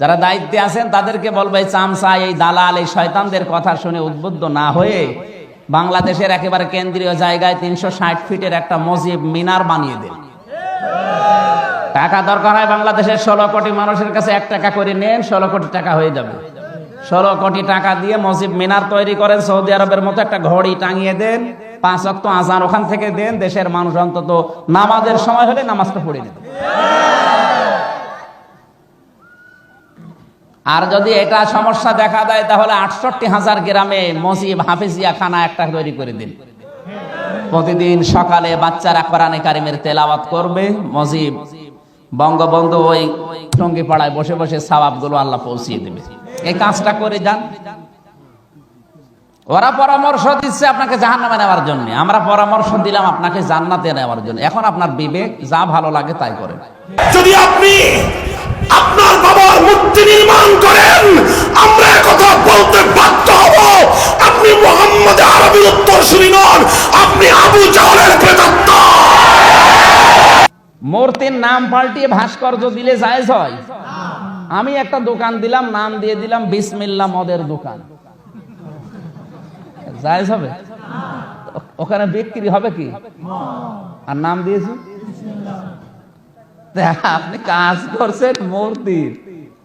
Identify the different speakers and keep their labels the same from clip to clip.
Speaker 1: যারা দায়িত্বে আছেন, তাদেরকে বলব, এই চামচা, এই দালাল, এই শয়তানদের কথা শুনে উদ্বুদ্ধ না হয়ে বাংলাদেশের একেবারে কেন্দ্রীয় জায়গায় তিনশো ষাট ফিটের একটা মসজিদ, মিনার বানিয়ে দেন। টাকা দরকার হয় বাংলাদেশের ষোলো কোটি মানুষের কাছে, এক টাকা করে নেন, ষোলো কোটি টাকা হয়ে যাবে। ষোলো কোটি টাকা দিয়ে মসজিদ, মিনার তৈরি করেন, সৌদি আরবের মতো একটা ঘড়ি টাঙিয়ে দেন, পাঁচ অক্ট আজান ওখান থেকে দেন, দেশের মানুষ অন্তত নামাজের সময় হলে নামাজটা পড়ে নেবে। আর যদি এটা সমস্যা দেখা দেয়, তাহলে আটষট্টি হাজার গ্রামে মসজিদ হাফিজিয়া খানা একটা তৈরি করে দিন। প্রতিদিন সকালে বাচ্চারা কোরআনে কারিমের তেলাওয়াত করবে, মসজিদ বঙ্গবন্ধু ওই টঙ্গি পাড়ায় বসে বসে গুলো আল্লাহ পৌঁছিয়ে দেবে। এই কাজটা করে যান। ওরা পরামর্শ দিচ্ছে আপনাকে জাহান্নামে নেওয়ার জন্য। আমরা পরামর্শ দিলাম আপনাকে জান্নাতে নেওয়ার জন্য। এখন আপনার বিবেক যা ভালো লাগে তাই করেন।
Speaker 2: যদি আপনি আপনার বাবার মূর্তি নির্মাণ করেন। আমরা কথা বলতে বাধ্য হব। আপনি মোহাম্মদ আরবির উত্তর নন, আপনি আবু জাহলের প্রেতাত্ম।
Speaker 1: মূর্তির নাম পাল্টিয়ে ভাস্কর্য দিলে জায়েজ হয়? আমি একটা দোকান দিলাম, নাম দিয়ে দিলাম, বিসমিল্লা মদের দোকান। জায়েজ হবে? ওখানে বিক্রি হবে কি? আর নাম দিয়েছি? আপনি কাজ করছেন মূর্তির।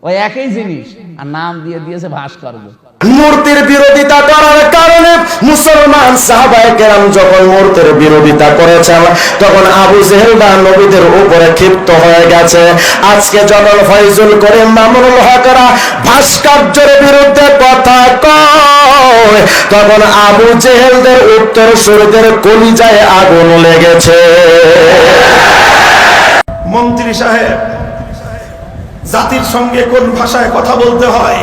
Speaker 1: ওই একই জিনিস। আর নাম দিয়ে দিয়েছে ভাস্কর্য।
Speaker 2: মূর্তির বিরোধিতা করার কারণে মুসলমান সাহাবায়ে কেরাম যখন মূর্তির বিরোধিতা করেছেন, তখন আবু জেহেল বা নবীদের উপরে ক্ষিপ্ত হয়ে গেছে। আজকে যখন ফয়জুল করে মামুনুল হকরা ভাস্কর্যের বিরুদ্ধে কথা কয়। তখন আবু জেহেলদের উত্তর সুরদের কলিজায় আগুন লেগেছে। মন্ত্রী সাহেব, জাতির সঙ্গে কোন ভাষায় কথা বলতে হয়?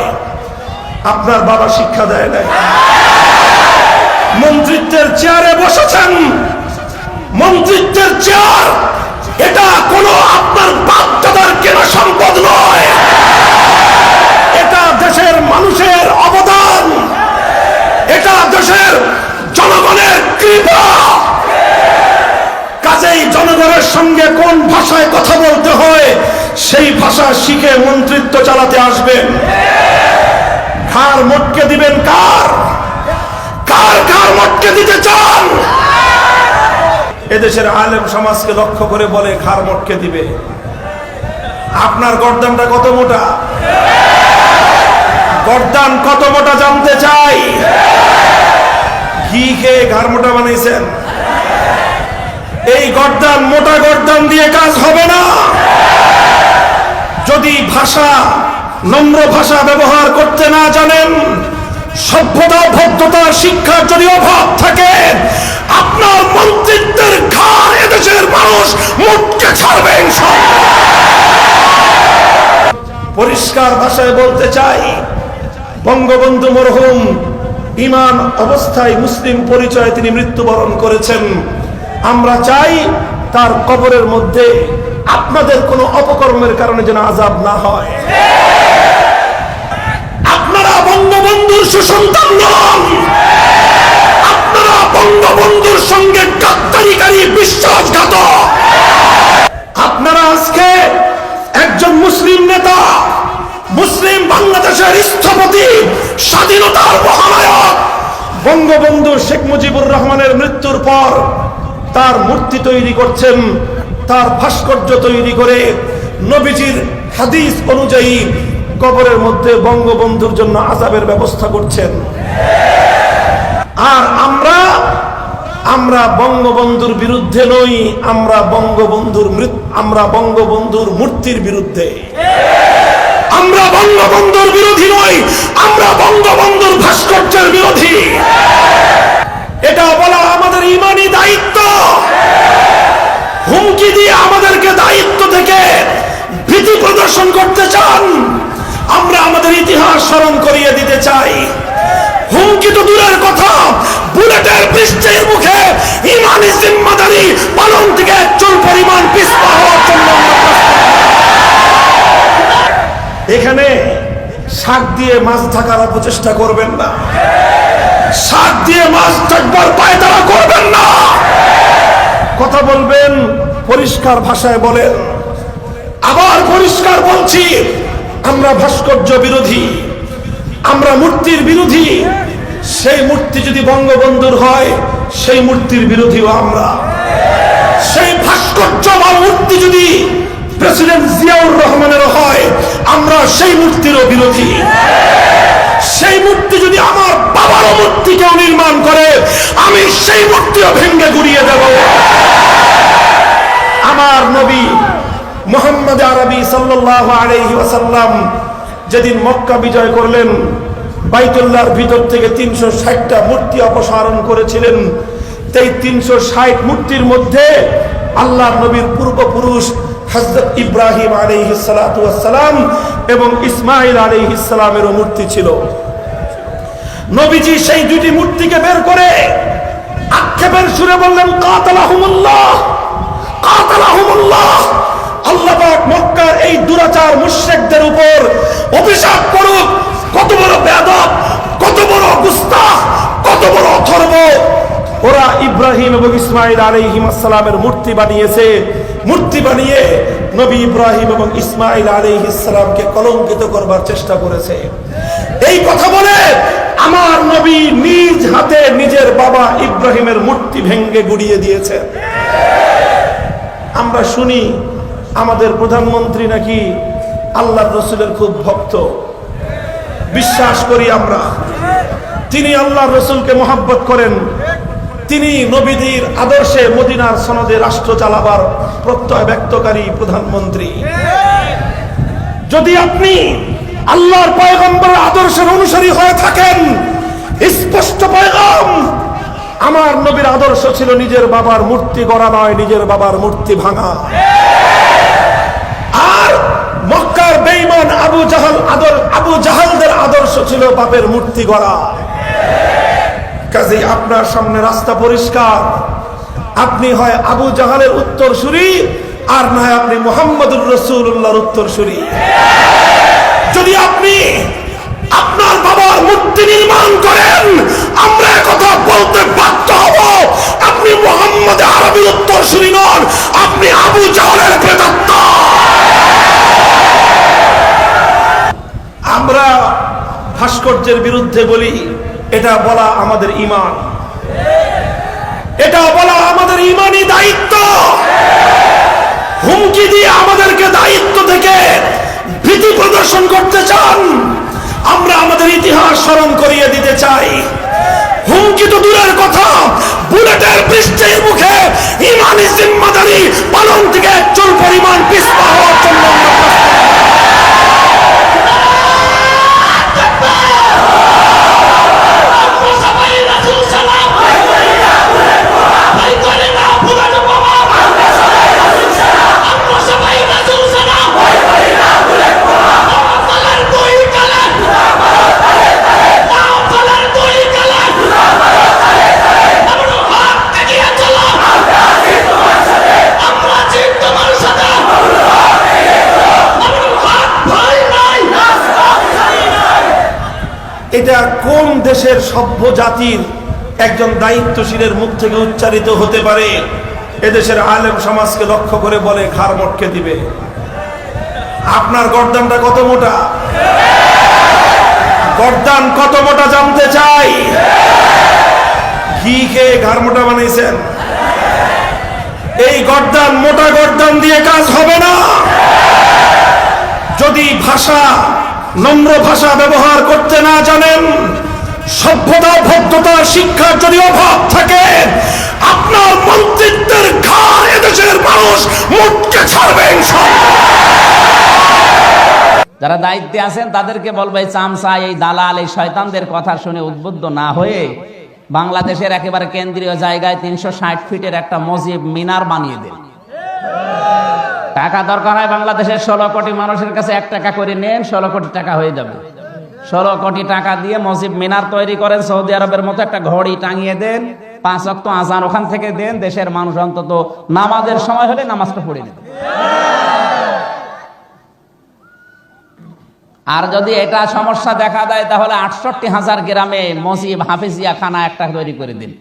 Speaker 2: আপনার বাবা শিক্ষা দেয় নাই। মন্ত্রিত্বের চেয়ারে বসেছেন। মন্ত্রিত্বের চেয়ার, এটা কোনো আপনার বাপ দাদার কেনা সম্পদ নয় এটা দেশের মানুষের অবদান এটা দেশের জনগণের কৃপা কাজেই জনগণের সঙ্গে কোন ভাষায় কথা বলতে হয়, সেই ভাষা শিখে মন্ত্রিত্ব চালাতে আসবেন কার মটকে দিবেন কার? কার কার মটকে দিতে চান? এদেশের আলেম সমাজকে লক্ষ্য করে বলে ঘাড় মটকে দিবে। আপনার গর্দানটা কত মোটা? গর্দান কত মোটা জানতে চাই? ঘি খেয়ে ঘাড় মোটা বানিয়েছেন। এই গর্দান মোটা গর্দান দিয়ে কাজ হবে না। যদি ভাষা, নম্র ভাষা ব্যবহার করতে না জানেন, সভ্যতা, ভদ্রতা শিক্ষার যদি অভাব থাকে, আপনার মন্ত্রিত্বের ঘাড় এদেশের মানুষ মুটকে ছাড়বে পরিষ্কার ভাষায় বলতে চাই, বঙ্গবন্ধু মরহুম ইমান অবস্থায় মুসলিম পরিচয়ে তিনি মৃত্যুবরণ করেছেন। আমরা চাই তার কবরের মধ্যে আপনাদের কোনো অপকর্মের কারণে যেন আজাব না হয়। আপনারা বঙ্গবন্ধুর সুসন্তান নন। আপনারা বঙ্গবন্ধুর সঙ্গে গাদ্দারিকারী বিশ্বাসঘাতক। আপনারা আজকে একজন মুসলিম নেতা, মুসলিম বাংলাদেশের স্থপতি, স্বাধীনতার মহানায়ক, বঙ্গবন্ধু শেখ মুজিবুর রহমানের মৃত্যুর পর তার মূর্তি তৈরি করছেন, তার ভাস্কর্য তৈরি করে নবীজির হাদিস অনুযায়ী কবরের মধ্যে বঙ্গবন্ধুর জন্য আজাবের ব্যবস্থা করছেন। আর আমরা আমরা বঙ্গবন্ধুর বিরুদ্ধে নই, আমরা বঙ্গবন্ধুর আমরা বঙ্গবন্ধুর মূর্তির বিরুদ্ধে। আমরা বঙ্গবন্ধুর বিরোধী নই, আমরা বঙ্গবন্ধুর ভাস্কর্যের বিরোধী। এটা বলা আমাদের ইমানি দায়িত্ব। হুমকি দিয়ে আমাদেরকে দায়িত্ব থেকে ভীতি প্রদর্শন করতে চান। আমরা আমাদের ইতিহাস স্মরণ করিয়ে দিতে চাই। হুমকি তো দূরের কথা, বুলেটের বৃষ্টির মুখে ইমানি জিম্মাদারি পালন থেকে চুল পরিমাণ পিছপা হওয়ার জন্য এখানে শাক দিয়ে মাছ থাকার অপচেষ্টা করবেন না। শাক দিয়ে মাছ ঢাকবার পায়তারা করবেন না। কথা বলবেন পরিষ্কার ভাষায় বলেন। আবার পরিষ্কার বলছি আমরা ভাস্কর্য বিরোধী আমরা মূর্তির বিরোধী। সেই মূর্তি যদি বঙ্গবন্ধুর হয় সেই মূর্তির বিরোধীও আমরা। সেই ভাস্কর্য বা মূর্তি যদি প্রেসিডেন্ট জিয়াউর রহমানের হয় আমরা সেই মূর্তিরও বিরোধী। মূর্তি কেউ নির্মাণ করে, আমি সেই মূর্তিও ভেঙ্গে গুড়িয়ে দেব। আমার নবী মোহাম্মদ আরবি আলাইহি ওয়াসাল্লাম যেদিন মক্কা বিজয় করলেন, বাইতুল্লাহর ভিতর থেকে তিনশো ষাটটা মূর্তি অপসারণ করেছিলেন। এই তিনশো ষাট মূর্তির মধ্যে আল্লাহ নবীর পূর্বপুরুষ হজরত ইব্রাহিম আলাইহিস সালাতু এবং ইসমাইল আলাইহিস সালামেরও মূর্তি ছিল। নবীজি সেই দুটি মূর্তিকে বের করে আক্ষেপের সুরে বললেন, কাতালাহুমুল্লাহ কাতালাহুমুল্লাহ, আল্লাহ পাক মক্কার এই দুরাচার মুশরিকদের উপর অভিশাপ করুক। কত বড় বেয়াদব, কত বড় গুস্তাখ, কত বড় অথর্ব। ওরা ইব্রাহিম এবং ইসমাইল আলাইহিম আসসালামের মূর্তি বানিয়েছে। মূর্তি বানিয়ে নবী ইব্রাহিম এবং ইসমাইল আলাইহিস সালামকে কলঙ্কিত করবার চেষ্টা করেছে। এই কথা বলে আমার নবী নিজ হাতে নিজের বাবা ইব্রাহিমের মূর্তি ভেঙ্গে গুড়িয়ে দিয়েছে। আমরা শুনি আমাদের প্রধানমন্ত্রী নাকি আল্লাহর রসুলের খুব ভক্ত। বিশ্বাস করি আমরা, তিনি আল্লাহ রসুলকে মোহাব্বত করেন। তিনি নবীদের আদর্শে মদিনার সনদে রাষ্ট্র চালাবার প্রত্যয় ব্যক্তকারী প্রধানমন্ত্রী। যদি আপনি আল্লাহর পয়গম্বরের আদর্শের স্পষ্ট পয়গম! আমার নবীর আদর্শ ছিল নিজের বাবার মূর্তি গড়া নয়, নিজের বাবার মূর্তি ভাঙা। আর মক্কার বেঈমান আবু জাহাল আদর, আবু জাহালদের আদর্শ ছিল বাপের মূর্তি গড়া। কাজেই আপনার সামনে রাস্তা পরিষ্কার। আপনি হয় আবু জাহালের উত্তর সুরি আর না হয় আপনি মোহাম্মদুর রসুল্লাহর উত্তর সুরি যদি আপনি আপনার মূর্তি নির্মাণ করেন, আমরা কথা বলতে বাধ্য হব। আপনি মোহাম্মদ আরবির উত্তর শুনি নন, আপনি আবু জাহলের প্রেতাত্ম। আমরা ভাস্কর্যের বিরুদ্ধে বলি, এটা বলা আমাদের ইমান এটা বলা আমাদের ইমানই দায়িত্ব। হুমকি দিয়ে আমাদেরকে দায়িত্ব থেকে ভীতি প্রদর্শন করতে চান। আমরা আমাদের ইতিহাস স্মরণ করিয়ে দিতে চাই। হুমকি তো দূরের কথা। বুলেটের পৃষ্ঠের মুখে ইমানি জিম্মাদারি পালন থেকে চুল পরিমাণ পিছপা হওয়ার জন্য আমরা প্রস্তুত। এটা কোন দেশের সভ্য জাতির একজন দায়িত্বশীলের মুখ থেকে উচ্চারিত হতে পারে। এদেশের আলেম সমাজকে লক্ষ্য করে বলে, ঘাড় মটকে দিবে। আপনার গর্দানটা কত মোটা? গর্দান কত মোটা জানতে চাই? ঘি খেয়ে ঘাড় মোটা বানাইছেন এই গর্দান মোটা গর্দান দিয়ে কাজ হবে না। যদি ভাষা, নম্র ভাষা ব্যবহার করতে না জানেন সভ্যতা ভদ্রতা শিক্ষার যদি অভাব থাকে, আপনার মন্ত্রিত্বের ঘাড় এদেশের মানুষ মুটকে ছাড়বে
Speaker 1: যারা দায়িত্বে আছেন, তাদেরকে বলব চামচা, এই দালাল, এই শয়তানদের কথা শুনে উদ্বুদ্ধ না হয়ে বাংলাদেশের একেবারে কেন্দ্রীয় জায়গায় তিনশো ষাট ফিটের একটা মসজিদ মিনার বানিয়ে দেন। টাকা দরকার হয় বাংলাদেশের ষোলো কোটি মানুষের কাছে, এক টাকা করে নেন, ষোলো কোটি টাকা হয়ে যাবে। ষোলো কোটি টাকা দিয়ে মসজিদ মিনার তৈরি করেন। সৌদি আরবের মতো একটা ঘড়ি টাঙিয়ে দেন, পাঁচ অক্ট আজান ওখান থেকে দেন। দেশের মানুষ অন্তত নামাজের সময় হলে নামাজটা পড়ে নেবে। আর যদি এটা সমস্যা দেখা দেয়, তাহলে আটষট্টি হাজার গ্রামে মসজিদ হাফিজিয়া খানা একটা তৈরি করে দিন।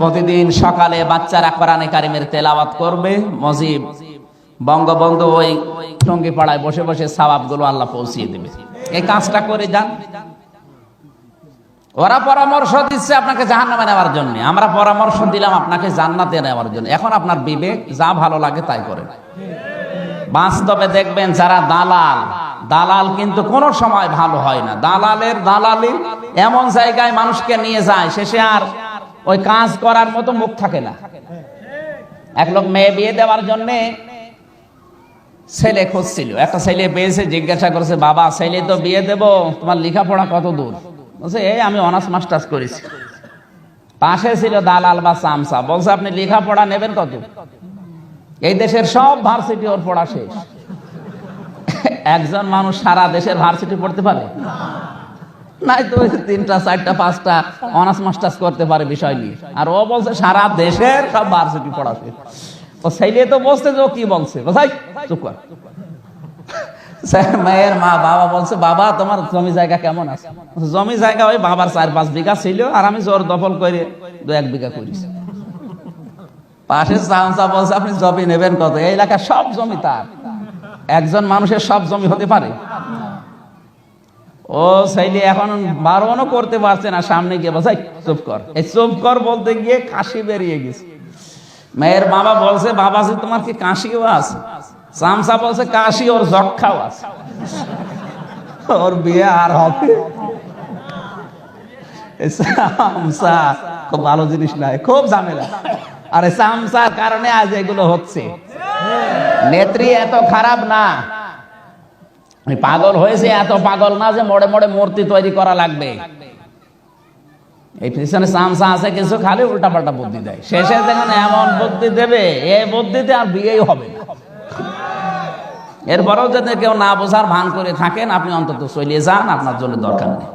Speaker 1: প্রতিদিন সকালে বাচ্চারা কোরআনে কারিমের তেলাওয়াত করবে। মসজিদ বঙ্গবন্ধু ওই টঙ্গি পাড়ায় বসে বসে সবাবগুলো আল্লাহ পৌঁছিয়ে দেবে। এই কাজটা করে যান। ওরা পরামর্শ দিচ্ছে আপনাকে জাহান্নামে নেওয়ার জন্য। আমরা পরামর্শ দিলাম আপনাকে জান্নাতে নেওয়ার জন্য। এখন আপনার বিবেক যা ভালো লাগে তাই করেন বাস্তবে দেখবেন যারা দালাল দালাল কিন্তু কোনো সময় ভালো হয় না। দালালের দালালি এমন জায়গায় মানুষকে নিয়ে যায়, শেষে আর ওই কাজ করার মতো মুখ থাকে না। এক লোক মেয়ে বিয়ে দেওয়ার জন্য ছেলে খুঁজছিল। একটা ছেলে পেয়েছে, জিজ্ঞাসা করেছে, বাবা, ছেলে তো বিয়ে দেব, তোমার লেখাপড়া কত দূর? বলছে, এই আমি অনার্স মাস্টার্স করেছি। পাশে ছিল দালাল বা চামচা বলছে, আপনি লেখাপড়া নেবেন কত? এই দেশের সব ভার্সিটি ওর পড়া শেষ। একজন মানুষ সারা দেশের ভার্সিটি পড়তে পারে? নাই তো তিনটা, চারটা, পাঁচটা অনার্স মাস্টার্স করতে পারে বিষয় নিয়ে। আর ও বলছে, সারা দেশের সব ভার্সিটি পড়া শেষ। ছেলে তো যে কি বলছে? চুপ কর। মেয়ের মা, বাবা বলছে, বাবা, তোমার জমি জায়গা কেমন আছে? জমি জায়গা ওই বাবার চার পাঁচ বিঘা ছিল আর আমি জোর করে দু এক বিঘা করেছি। বলছে, আপনি জমি নেবেন কত? এই এলাকার সব জমি তার। একজন মানুষের সব জমি হতে পারে। ও ছেলে এখন বারণও করতে পারছে না, সামনে গিয়ে বসাই, চুপ কর। এই চুপ কর বলতে গিয়ে কাশি বেরিয়ে গেছে। মেয়ের বাবা বলছে বাবাজি তোমার কি কাশিও আছে? চামচা বলছে, কাশি ওর যক্ষাও আছে। ওর বিয়ে আর হবে। চামচা খুব ভালো জিনিস নয় খুব ঝামেলা। আর চামচার কারণে আজ এগুলো হচ্ছে। নেত্রী এত খারাপ না। পাগল হয়েছে, এত পাগল না যে মোড়ে মোড়ে মূর্তি তৈরি করা লাগবে। এই পিছনে চামচা আছে কিছু খালি উল্টাপাল্টা বুদ্ধি দেয়। শেষে দেখেন এমন বুদ্ধি দেবে, এ বুদ্ধিতে আর বিয়েই হবে না। এরপরেও যদি কেউ না বোঝার ভান করে থাকেন, আপনি অন্তত চলিয়ে যান, আপনার জন্য দরকার নেই।